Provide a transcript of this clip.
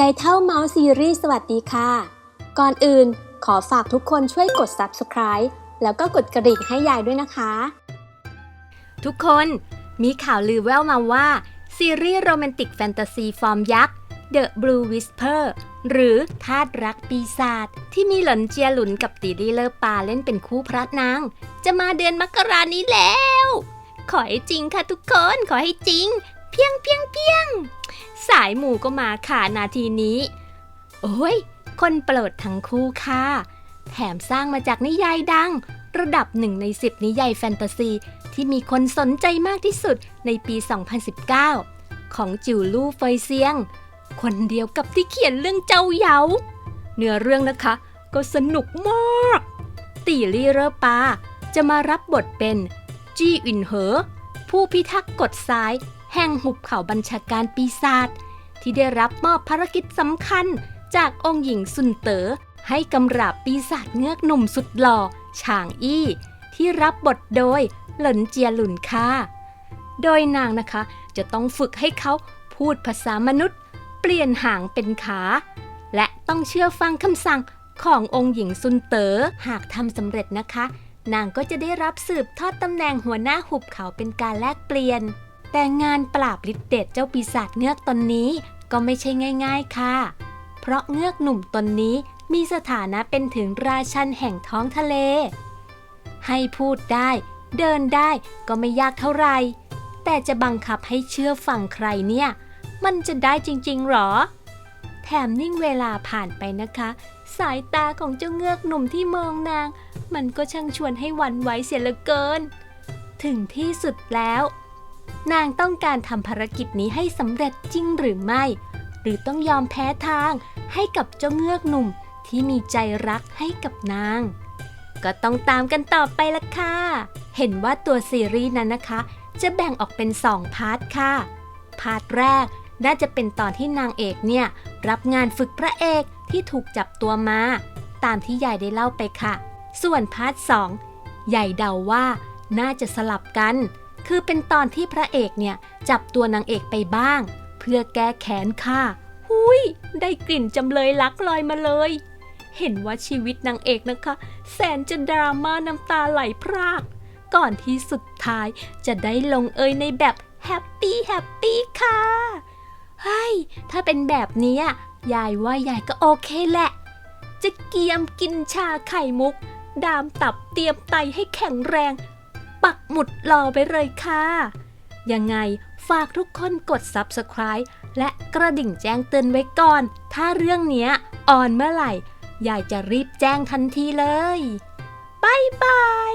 ยายเท่าเมาส์ซีรีส์สวัสดีค่ะ ก่อนอื่นขอฝากทุกคนช่วยกด subscribe แล้วก็กดกระดิ่งให้ยายด้วยนะคะ ทุกคนมีข่าวลือแว่วมาว่า ซีรีส์โรแมนติกแฟนตาซีฟอร์มยักษ์ The Blue Whisper หรือทาสรักปีศาจที่มีหล่นเจียหลุนกับตีรีเลอร์ปาเล่นเป็นคู่พระนาง จะมาเดือนมกรานี้แล้ว ขอให้จริงค่ะทุกคน ขอให้จริง เพียงเพียงเพียง สายหมู่ก็มาค่ะนาทีนี้ โอ้ย คนโปรดทั้งคู่ค่ะ แถมสร้างมาจากนิยายดัง ระดับหนึ่งในสิบนิยายแฟนตาซี ที่มีคนสนใจมากที่สุดในปี 2019 ของจิวลู่เฟยเซียง คนเดียวกับที่เขียนเรื่องเจ้าเหยา เนื้อเรื่องนะคะ ก็สนุกมาก ตีลี่เรอปา จะมารับบทเป็น จี้อินเหอ ผู้พิทักษ์กฎซ้าย แห่งหุบเขาบัญชาการปีศาจที่ได้รับมอบภารกิจสำคัญจากองค์หญิงซุนเต๋อให้กำราบปีศาจเงือกหนุ่มสุดหล่อฉางอี้ ที่รับบทโดยหลินเจียหลุนค่ะโดยนางนะคะจะต้องฝึกให้เขาพูดภาษามนุษย์ เปลี่ยนหางเป็นขา และต้องเชื่อฟังคำสั่งขององค์หญิงซุนเต๋อหากทำสำเร็จนะคะ นางก็จะได้รับสืบทอดตำแหน่งหัวหน้าหุบเขาเป็นการแลกเปลี่ยน แต่งานปราบฤทธิ์เดชเจ้าปีศาจเงือกตนนี้ก็ไม่ใช่ง่าย ๆค่ะ เพราะเงือกหนุ่มตนนี้มีสถานะเป็นถึงราชันแห่งท้องทะเล ให้พูดได้ เดินได้ก็ไม่ยากเท่าไหร่แต่จะบังคับให้เชื่อฟังใครเนี่ย มันจะได้จริงๆหรอ แถมนิ่งเวลาผ่านไปนะคะ สายตาของเจ้าเงือกหนุ่มที่มองนาง มันก็ช่างชวนให้หวั่นไหวเสียเหลือเกิน ถึงที่สุดแล้ว นางต้องการทำภารกิจนี้ให้สำเร็จจริงหรือไม่ หรือต้องยอมแพ้ทางให้กับเจ้าเงือกหนุ่มที่มีใจรักให้กับนาง ก็ต้องตามกันต่อไปละค่ะ เห็นว่าตัวซีรีส์นั้นนะคะ จะแบ่งออกเป็น2พาร์ทค่ะ พาร์ทแรกน่าจะเป็นตอนที่นางเอกเนี่ย รับงานฝึกพระเอกที่ถูกจับตัวมา ตามที่ยายได้เล่าไปค่ะ ส่วนพาร์ท2ยายเดาว่าน่าจะสลับกัน คือเป็นตอนที่พระเอกเนี่ยจับตัวนางเอกไปบ้าง เพื่อแก้แค้นค่ะ หุยได้กลิ่นจำเลยลักลอยมาเลย เห็นว่าชีวิตนางเอกนะคะ แสนจะดราม่าน้ำตาไหลพราก ก่อนที่สุดท้ายจะได้ลงเอยในแบบแฮปปี้แฮปปี้ค่ะเฮ้ยถ้าเป็นแบบนี้ยายว่ายายก็โอเคแหละ จะเกียมกินชาไข่มุก ดามตับเตรียมไตให้แข็งแรง ปักหมุดรอไปเลยค่ะ ยังไงฝากทุกคนกด Subscribe และกระดิ่งแจ้งเตือนไว้ก่อน ถ้าเรื่องเนี้ยออนเมื่อไหร่ ยายจะรีบแจ้งทันทีเลยบายบาย